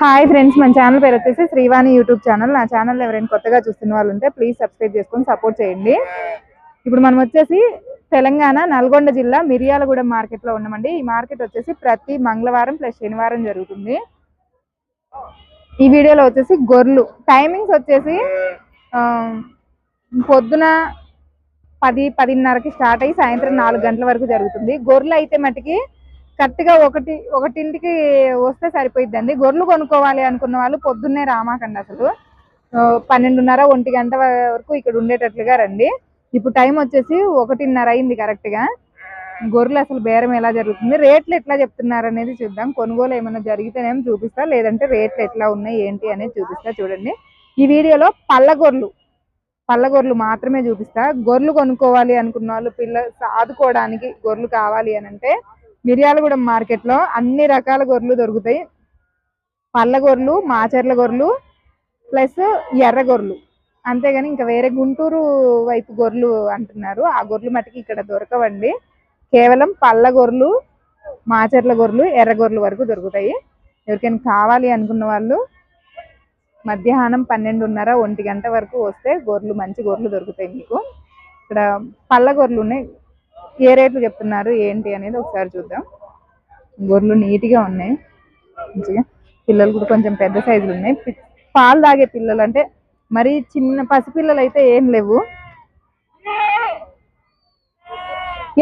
Hi friends మన channel పేరు వచ్చేసి శ్రీవాణి యూట్యూబ్ ఛానల్. నా ఛానల్ ఎవరైనా కొత్తగా చూస్తున్న వాళ్ళు ఉంటే ప్లీజ్ సబ్స్క్రైబ్ చేసుకొని సపోర్ట్ చేయండి. ఇప్పుడు మనం వచ్చేసి తెలంగాణ నల్గొండ జిల్లా మిరియాలగూడెం మార్కెట్లో ఉన్నామండి. ఈ మార్కెట్ వచ్చేసి ప్రతి మంగళవారం ప్లస్ శనివారం జరుగుతుంది. ఈ వీడియోలో వచ్చేసి గొర్రెలు టైమింగ్స్ వచ్చేసి పొద్దున పది పదిన్నరకి స్టార్ట్ అయ్యి సాయంత్రం నాలుగు గంటల వరకు జరుగుతుంది. గొర్రెలు అయితే మటుకి కరెక్ట్గా ఒకటి ఒకటింటికి వస్తే సరిపోయిద్దండి. గొర్రెలు కొనుక్కోవాలి అనుకున్న వాళ్ళు పొద్దున్నే రామాకండి అసలు. పన్నెండున్నర ఒంటి గంట వరకు ఇక్కడ ఉండేటట్లుగా రండి. ఇప్పుడు టైం వచ్చేసి ఒకటిన్నర అయింది కరెక్ట్గా. గొర్రెలు అసలు బేరం ఎలా జరుగుతుంది? రేట్లు ఎట్లా చెప్తున్నారు అనేది చూద్దాం. కొనుగోలు ఏమైనా జరిగితేనేమో చూపిస్తా లేదంటే రేట్లు ఎట్లా ఉన్నాయి ఏంటి అనేది చూపిస్తా చూడండి. ఈ వీడియోలో పళ్ళ గొర్రెలు పళ్ళ గొర్రెలు మాత్రమే చూపిస్తా. గొర్రెలు కొనుక్కోవాలి అనుకున్న వాళ్ళు పిల్ల సాదుకోవడానికి గొర్రెలు కావాలి అని అంటే మిర్యాలగూడెం మార్కెట్లో అన్ని రకాల గొర్రెలు దొరుకుతాయి. పళ్ళ గొర్రెలు మాచర్ల గొర్రెలు ప్లస్ ఎర్ర గొర్రెలు. అంతేగాని ఇంకా వేరే గుంటూరు వైపు గొర్రెలు అంటున్నారు. ఆ గొర్రెలు మటుకి ఇక్కడ దొరకవండి. కేవలం పళ్ళ గొర్రెలు మాచర్ల గొర్రెలు ఎర్ర గొర్రెలు వరకు దొరుకుతాయి. ఎవరికైనా కావాలి అనుకున్న వాళ్ళు మధ్యాహ్నం పన్నెండున్నర ఒంటి గంట వరకు వస్తే గొర్రెలు మంచి గొర్రెలు దొరుకుతాయి మీకు. ఇక్కడ పళ్ళ గొర్రెలు ఉన్నాయి. ఏ రేట్లు చెప్తున్నారు ఏంటి అనేది ఒకసారి చూద్దాం. గొర్రెలు నీట్గా ఉన్నాయి. మంచిగా. పిల్లలు కూడా కొంచెం పెద్ద సైజులు ఉన్నాయి. పాలు తాగే పిల్లలు అంటే మరి చిన్న పసిపిల్లలు అయితే ఏం లేవు.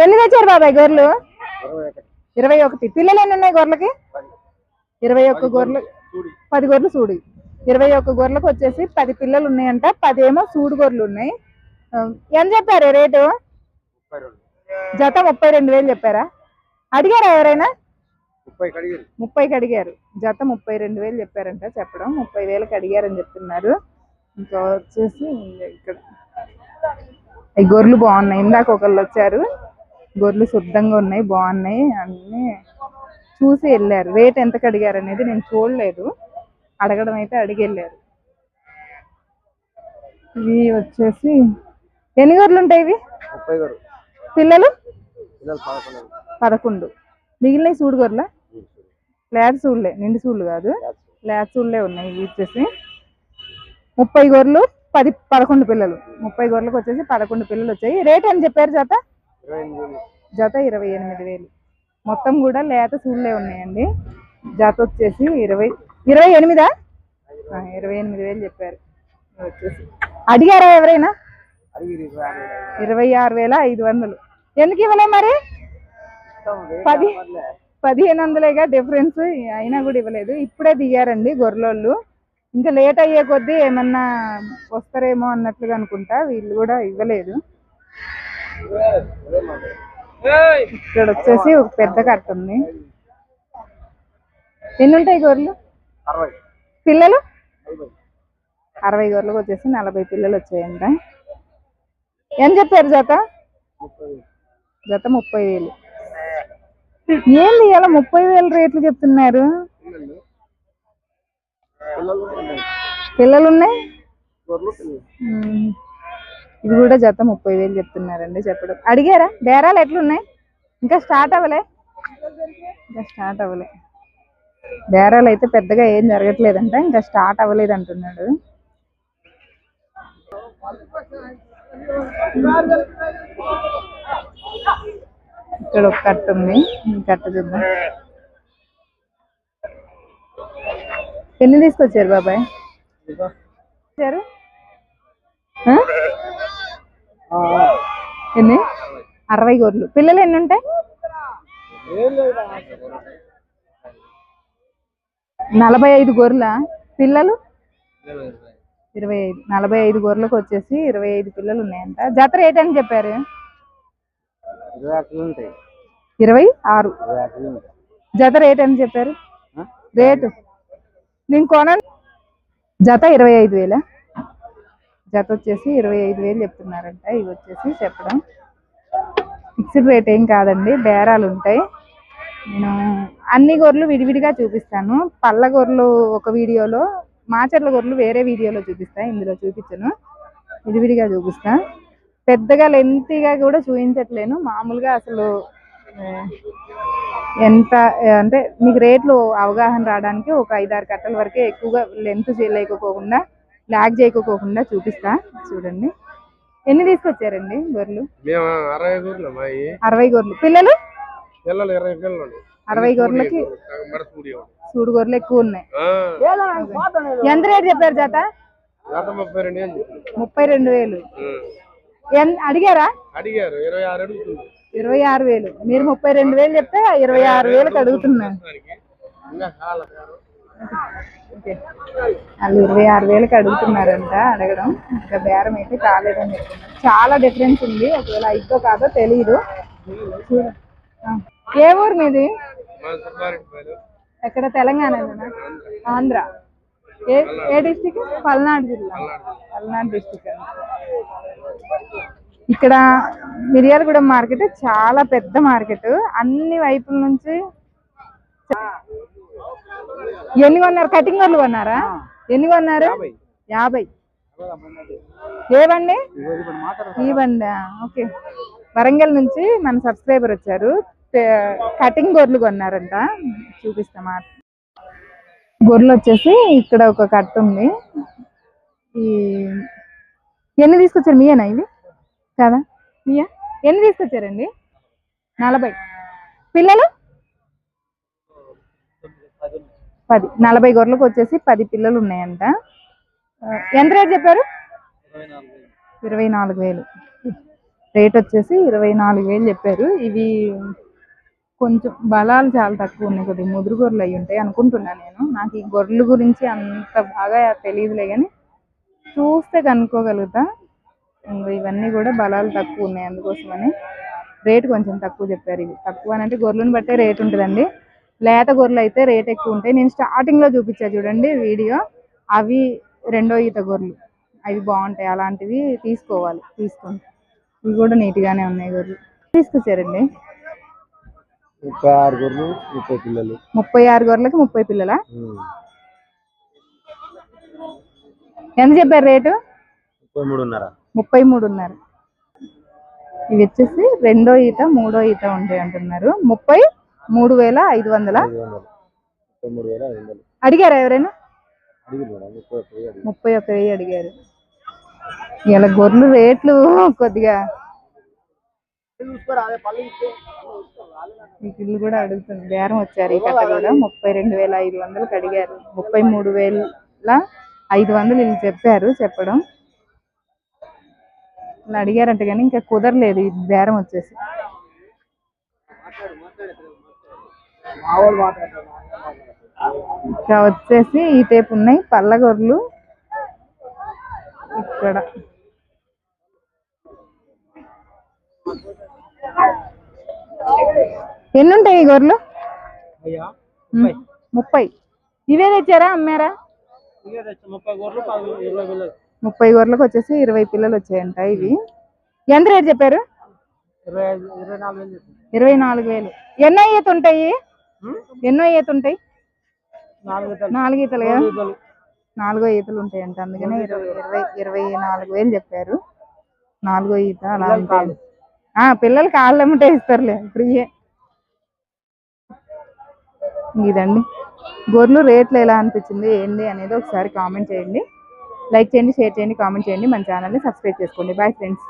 ఎన్ని తెచ్చారు బాబాయ్ గొర్రెలు? ఇరవై ఒకటి. పిల్లలు ఎన్ని ఉన్నాయి గొర్రెలకి? ఇరవై ఒక్క గొర్రెలు. పది గొర్రెలు సూడి. ఇరవై ఒక్క గొర్రెలకు వచ్చేసి పది పిల్లలు ఉన్నాయంట. పది ఏమో సూడు గొర్రెలు ఉన్నాయి. ఎంత చెప్పారు రేటు? జత ముప్పై రెండు వేలు చెప్పారా? అడిగారా ఎవరైనా? ముప్పైకి అడిగారు. జత ముప్పై రెండు వేలు చెప్పారంట చెప్పడం ముప్పై వేలకు అడిగారని చెప్తున్నారు. ఇంకా వచ్చేసి ఇక్కడ ఈ గొర్రెలు బాగున్నాయి. ఇందాక ఒకళ్ళు వచ్చారు. గొర్రెలు శుద్ధంగా ఉన్నాయి బాగున్నాయి. అన్ని చూసి వెళ్ళారు. రేట్ ఎంతకు అడిగారు అనేది నేను చూడలేదు. అడగడం అయితే అడిగి వెళ్ళారు. ఇవి వచ్చేసి ఎన్ని గొర్రెలు ఉంటాయి ఇవి? ముప్పై గారు పిల్లలు? పదకొండు. మిగిలినవి సూడు గొర్రెల లేత సూళ్ళే నిండు సూళ్ళు కాదు. లేత సూళ్ళే ఉన్నాయి ఇవి వచ్చేసి. ముప్పై గొర్రెలు పది పదకొండు పిల్లలు. ముప్పై గొర్రెలకు వచ్చేసి పదకొండు పిల్లలు వచ్చాయి. రేట్ అని చెప్పారు జత. జత ఇరవై ఎనిమిది వేలు. మొత్తం కూడా లేత సూళ్ళే ఉన్నాయండి. జత వచ్చేసి ఇరవై ఇరవై ఎనిమిదా? ఇరవై ఎనిమిది వేలు చెప్పారు. వచ్చేసి. అడిగారా ఎవరైనా? ఇరవై ఆరు వేలు. ఐదు వందలు. ఎందుకు ఇవ్వలే మరి? పది. పదిహేను వందలేగా డిఫరెన్స్ అయినా కూడా ఇవ్వలేదు. ఇప్పుడే దిగారండి గొర్రెలోళ్ళు. ఇంకా లేట్ అయ్యే కొద్దీ ఏమన్నా వస్తారేమో అన్నట్లుగా అనుకుంటా. వీళ్ళు కూడా ఇవ్వలేదు. ఇక్కడ వచ్చేసి ఒక పెద్ద కట్ట ఉంది. ఎన్ని ఉంటాయి గొర్రెలు? పిల్లలు. అరవై గొర్రెలకు వచ్చేసి నలభై పిల్లలు వచ్చాయంట. ఎంత చెప్పారు జత. జత ముప్పై వేలు. ఏంది ఇలా ముప్పై వేలు రేట్లు చెప్తున్నారు. పిల్లలు. పిల్లలు ఉన్నాయి. పిల్లలు ఉన్నాయి? గొర్రెలు పిల్లలు. మ్మ్. ఇది కూడా జత ముప్పై వేలు చెప్తున్నారండి చెప్పడం. అడిగారా? బేరాలు ఎట్లున్నాయి? ఇంకా స్టార్ట్ అవ్వలే? ఇంకా స్టార్ట్ అవ్వలే. బేరాలు అయితే పెద్దగా ఏం జరగట్లేదంట. ఇంకా స్టార్ట్ అవ్వలేదు అంటున్నాడు. ఇక్కడ ఒక కట్ట ఉంది. కట్ట చూద్దాం. ఎన్ని తీసుకొచ్చారు బాబాయ్? వచ్చారు ఆ? ఎన్ని? అరవై గొర్రెలు. పిల్లలు ఎన్ని ఉంటాయి? నలభై ఐదు గొర్రెల? పిల్లలు? ఇరవై ఐదు నలభై ఐదు గొర్రెలకు వచ్చేసి ఇరవై ఐదు పిల్లలు ఉన్నాయంట. జత రేట్ అని చెప్పారు? ఇరవై ఆరు. జత రేట్ అని చెప్పారు? రేటు? నేను కొనండి జత ఇరవై ఐదు వేల? జత వచ్చేసి ఇరవై ఐదు వేలు చెప్తున్నారంట. ఇవి వచ్చేసి చెప్పడం. ఫిక్స్డ్ రేట్ ఏం కాదండి బేరాలు ఉంటాయి. నేను అన్ని గొర్రెలు విడివిడిగా చూపిస్తాను. పళ్ళ గొర్రెలు ఒక వీడియోలో మాచర్ల గొర్రెలు వేరే వీడియోలో చూపిస్తా ఇందులో చూపించను. విడివిడిగా చూపిస్తా. పెద్దగా లెంతీగా కూడా చూపించట్లేను. మామూలుగా అసలు ఎంత అంటే మీకు రేట్లు అవగాహన రావడానికి ఒక ఐదారు కట్టల వరకే ఎక్కువగా లెంత్ చేయలేకపోకుండా లాగ్ చేయకపోకుండా చూపిస్తా. చూడండి. ఎన్ని తీసుకొచ్చారండి గొర్రెలు? అరవై గొర్రెలు పిల్లలు? అరవై గొర్రెలకి చూడు గొర్రెలు ఎక్కువ ఉన్నాయి. ఎంత రేట్ చెప్పారు జాత గత ముప్పై రెండు వేలు అడిగారా? అడిగారు ఇరవై ఆరు ఇరవై ఆరు వేలు. మీరు ముప్పై రెండు వేలు చెప్తే ఇరవై ఆరు వేలకు అడుగుతున్నాను. ఓకే. వాళ్ళు ఇరవై ఆరు వేలకు అడుగుతున్నారంట అడగడం. ఇంకా బేరం అయితే కాలేదని చెప్తున్నారు. చాలా డిఫరెన్స్ ఉంది. ఒకవేళ అయిద్దో కాదో తెలియదు. ఏ ఊరు మీది? ఎక్కడ? తెలంగాణలోనా ఆంధ్ర. ఏ ఏ డిస్టిక్ పల్నాడు జిల్లా. పల్నాడు డిస్టిక్ ఇక్కడ మిర్యాలగూడెం మార్కెట్ చాలా పెద్ద మార్కెట్. అన్ని వైపుల నుంచి ఎన్ని కొన్నారు కటింగ్ వాళ్ళు కొన్నారా? ఎన్ని కొన్నారు యాభై. ఏ బండి? ఈ బండి? ఓకే. వరంగల్ నుంచి మన సబ్స్క్రైబర్ వచ్చారు. కటింగ్ గొర్రెలు కొన్నారంట. చూపిస్తామా గొర్రెలు వచ్చేసి ఇక్కడ ఒక కట్ట ఉంది. ఈ ఎన్ని తీసుకొచ్చారు? మీయేనా ఇవి? కదా? మీయా? ఎన్ని తీసుకొచ్చారండి? నలభై. పిల్లలు? పది. నలభై గొర్రెలకు వచ్చేసి పది పిల్లలు ఉన్నాయంట. ఎంత రేట్ చెప్పారు? ఇరవై నాలుగు వేలు. రేట్ వచ్చేసి ఇరవై నాలుగు వేలు చెప్పారు. ఇవి కొంచెం బలాలు చాలా తక్కువ ఉన్నాయి కొద్దిగా ముదురు గొర్రెలు అయి ఉంటాయి అనుకుంటున్నాను నేను. నాకు ఈ గొర్రెల గురించి అంత బాగా తెలియదులే కానీ చూస్తే కనుక్కోగలుగుతా. ఇవన్నీ కూడా బలాలు తక్కువ ఉన్నాయి అందుకోసమని రేట్ కొంచెం తక్కువ చెప్పారు ఇవి. తక్కువ అని అంటే గొర్రెలను బట్టే రేట్ ఉంటుందండి. లేత గొర్రెలు అయితే రేట్ ఎక్కువ ఉంటాయి. నేను స్టార్టింగ్లో చూడండి వీడియో. అవి రెండో ఈత గొర్రెలు. అవి బాగుంటాయి. అలాంటివి తీసుకోవాలి తీసుకోండి ఇవి కూడా నీట్ గానే ఉన్నాయి గొర్రెలు. తీసుకొచ్చారండి. ముప్పై ఆరు గొర్రెలు ముప్పై పిల్లలు. ముప్పై ఆరు గొర్రెలకి ముప్పై పిల్లలా? ఎంత చెప్పారు రేటు? ముప్పై మూడున్నర. ముప్పై మూడున్నర. ఇవి వచ్చేసి రెండో ఈత మూడో ఈత ఉంటాయి అంటున్నారు. ముప్పై మూడు వేల ఐదు వందల? అడిగారా ఎవరైనా? ముప్పై ఒక్క వెయ్యి అడిగారు. ఇలా గొర్రెలు రేట్లు కొద్దిగా ఈ ఇల్లు కూడా అడుగుతుంది. బేరం వచ్చారు ఈ కట్ట కూడా. ముప్పై రెండు వేల ఐదు వందలకు అడిగారు. ముప్పై మూడు వేల ఐదు వందలు వీళ్ళు చెప్పారు చెప్పడం. ఇలా అడిగారంట కానీ ఇంకా కుదరలేదు. ఈ బేరం వచ్చేసి. ఇంకా వచ్చేసి ఈ టేపు ఉన్నాయి. పళ్ళ గొర్రెలు ఇక్కడ. ఎన్ని ఉంటాయి ఈ గొర్రెలు? ముప్పై. ఇవే తెచ్చారా అమ్మారా? ముప్పై గొర్రెలకు వచ్చేసి ఇరవై పిల్లలు వచ్చాయంట ఇవి. ఎంత రేట్ చెప్పారు? ఇరవై నాలుగు వేలు. ఎన్నో ఈత ఉంటాయి? ఎన్నో ఈత ఉంటాయి? నాలుగు ఈతలు. కదా. నాలుగో ఈతలు. ఉంటాయంట అందుకనే ఇరవై ఇరవై ఇరవై నాలుగు వేలు చెప్పారు. నాలుగో ఈత అలా ఉంటాయి. ఆ పిల్లలు కాళ్ళు అమ్మటే ఇస్తారులే ఫ్రీయే ఇదండి. గొర్రెలు రేట్లు ఎలా అనిపించింది ఏంటి అనేది ఒకసారి కామెంట్ చేయండి. లైక్ చేయండి షేర్ చేయండి కామెంట్ చేయండి. మన ఛానల్ని సబ్స్క్రైబ్ చేసుకోండి. Bye friends.